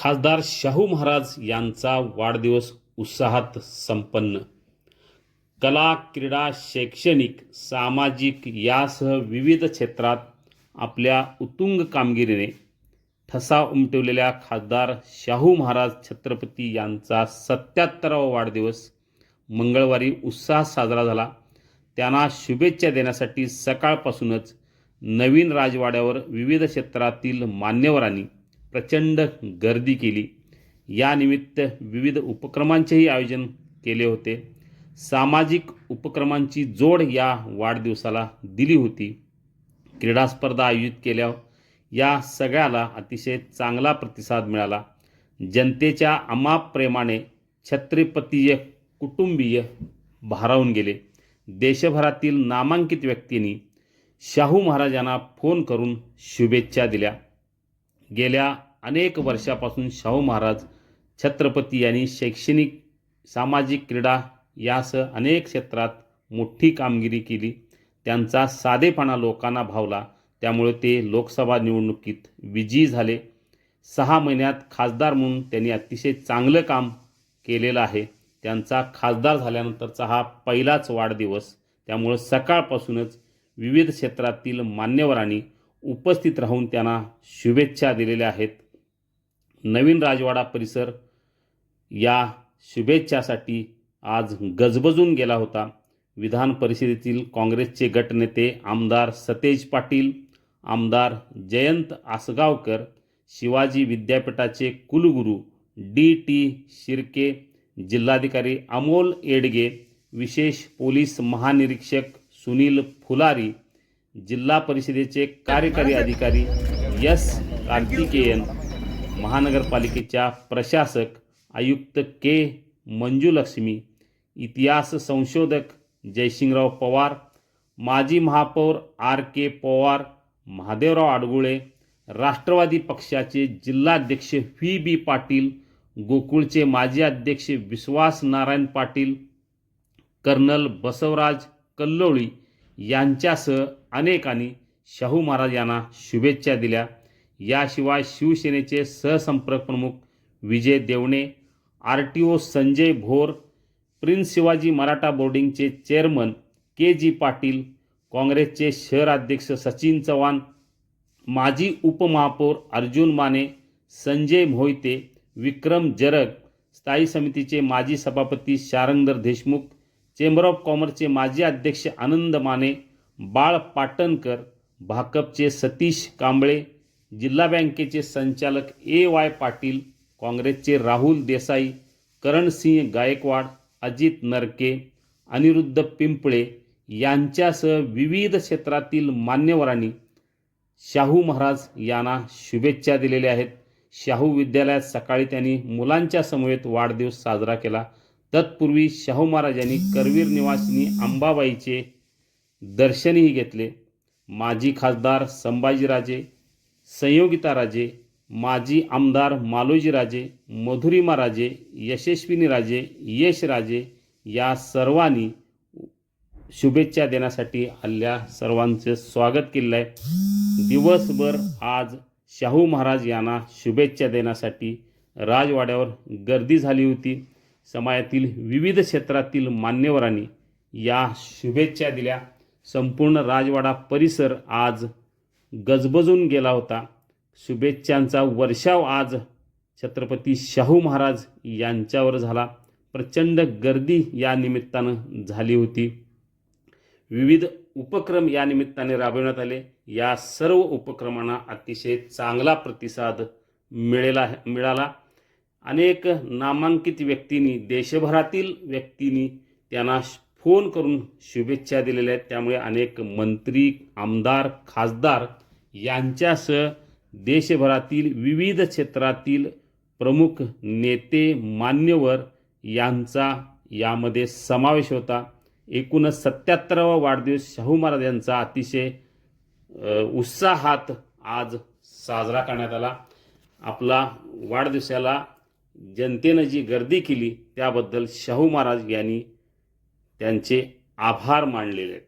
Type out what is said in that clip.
खासदार शाहू महाराज यांचा वाढदिवस उत्साहात संपन्न. कला क्रीडा शैक्षणिक सामाजिक यासह विविध क्षेत्रात आपल्या उत्तुंग कामगिरीने ठसा उमटवलेल्या खासदार शाहू महाराज छत्रपती यांचा सत्याहत्तरावा वाढदिवस मंगळवारी उत्साहात साजरा झाला. त्यांना शुभेच्छा देण्यासाठी सकाळपासूनच नवीन राजवाड्यावर विविध क्षेत्रातील मान्यवरांनी प्रचंड गर्दी केली. यानिमित्त विविध उपक्रमांचेही आयोजन केले होते. सामाजिक उपक्रमांची जोड या वाढदिवसाला दिली होती. क्रीडा स्पर्धा आयोजित केल्या या सगळ्याला अतिशय चांगला प्रतिसाद मिळाला. जनतेच्या अमाप प्रेमाने छत्रपतीय कुटुंबीय भारावून गेले. देशभरातील नामांकित व्यक्तींनी शाहू महाराजांना फोन करून शुभेच्छा दिल्या. गेल्या अनेक वर्षापासून शाहू महाराज छत्रपती यांनी शैक्षणिक सामाजिक क्रीडा यासह अनेक क्षेत्रात मोठी कामगिरी केली. त्यांचा साधेपणा लोकांना भावला. त्यामुळे ते लोकसभा निवडणुकीत विजयी झाले. सहा महिन्यात खासदार म्हणून त्यांनी अतिशय चांगलं काम केलेलं आहे. त्यांचा खासदार झाल्यानंतरचा हा पहिलाच वाढदिवस. त्यामुळं सकाळपासूनच विविध क्षेत्रातील मान्यवरांनी उपस्थित राहून त्यांना शुभेच्छा दिलेल्या आहेत. नवीन राजवाडा परिसर या शुभेच्छासाठी आज गजबजून गेला होता. विधान परिषदेतील काँग्रेसचे गटनेते आमदार सतेज पाटील आमदार जयंत आसगावकर शिवाजी विद्यापीठाचे कुलगुरू डी टी शिर्के जिल्हाधिकारी अमोल येडगे विशेष पोलीस महानिरीक्षक सुनील फुलारी जिल्हा परिषदेचे कार्यकारी अधिकारी एस. कार्तिकेयन महानगरपालिकेच्या प्रशासक आयुक्त के. मंजुलक्ष्मी इतिहास संशोधक जयसिंगराव पवार माजी महापौर आर. के. पवार महादेवराव आडगुळे राष्ट्रवादी पक्षाचे जिल्हाध्यक्ष व्ही. बी. पाटील गोकुळचे माजी अध्यक्ष विश्वास नारायण पाटील कर्नल बसवराज कल्लोळी यांच्यासह अनेकांनी शाहू महाराज यांना शुभेच्छा दिल्या. याशिवाय शिवसेनेचे सहसंपर्क प्रमुख Vijay Devane R T O Sanjay Bhor prince Shivaji Maratha बोर्डिंगचे chairman K G Patil काँग्रेसचे शहराध्यक्ष सचिन चव्हाण माजी उपमहापौर अर्जुन माने संजय मोहिते विक्रम जरग स्थायी समितीचे माजी सभापती शारंगधर देशमुख चेंबर ऑफ कॉमर्सचे माजी अध्यक्ष आनंद माने बाळ पाटणकर भाकपचे सतीश कांबळे जिल्हा बँकेचे संचालक ए वाय पाटील काँग्रेसचे राहुल देसाई करणसिंह गायकवाड अजित नरके अनिरुद्ध पिंपळे यांच्यासह विविध क्षेत्रातील मान्यवरांनी शाहू महाराज यांना शुभेच्छा दिलेल्या आहेत. शाहू विद्यालयात सकाळी त्यांनी मुलांच्या समवेत वाढदिवस साजरा केला. तत्पूर्वी शाहू महाराजांनी करवीर निवासिनी अंबाबाईचे दर्शनही घेतले. माजी खासदार संभाजीराजे संयोगिताराजे माजी आमदार मालोजीराजे मधुरिमाराजे यशस्विनीराजे यशराजे या सर्वांनी शुभेच्छा देण्यासाठी हल्ल्या सर्वांचे स्वागत केलेलं आहे दिवसभर आज शाहू महाराज यांना शुभेच्छा देण्यासाठी राजवाड्यावर गर्दी झाली होती. समाजातील विविध क्षेत्रातील मान्यवरांनी या शुभेच्छा दिल्या. संपूर्ण राजवाडा परिसर आज गजबजून गेला होता. शुभेच्छांचा वर्षाव आज छत्रपती शाहू महाराज यांच्यावर झाला. प्रचंड गर्दी या निमित्तानं झाली होती. विविध उपक्रम या निमित्ताने राबविण्यात आले. या सर्व उपक्रमांना अतिशय चांगला प्रतिसाद मिळेला मिळाला. अनेक नामांकित व्यक्तींनी देशभरातील व्यक्तींनी त्यांना फोन करून शुभेच्छा दिलेल्या आहेत. त्यामुळे अनेक मंत्री आमदार खासदार यांच्यासह देशभरातील विविध क्षेत्रातील प्रमुख नेते मान्यवर यांचा यामध्ये समावेश होता. एकूणच सत्याहत्तरावा वाढदिवस शाहू महाराज यांचा अतिशय उत्साहात आज साजरा करण्यात आला. आपला वाढदिवसाला जनतेनं जी गर्दी केली त्याबद्दल शाहू महाराज यांनी त्यांचे आभार मानलेले आहेत.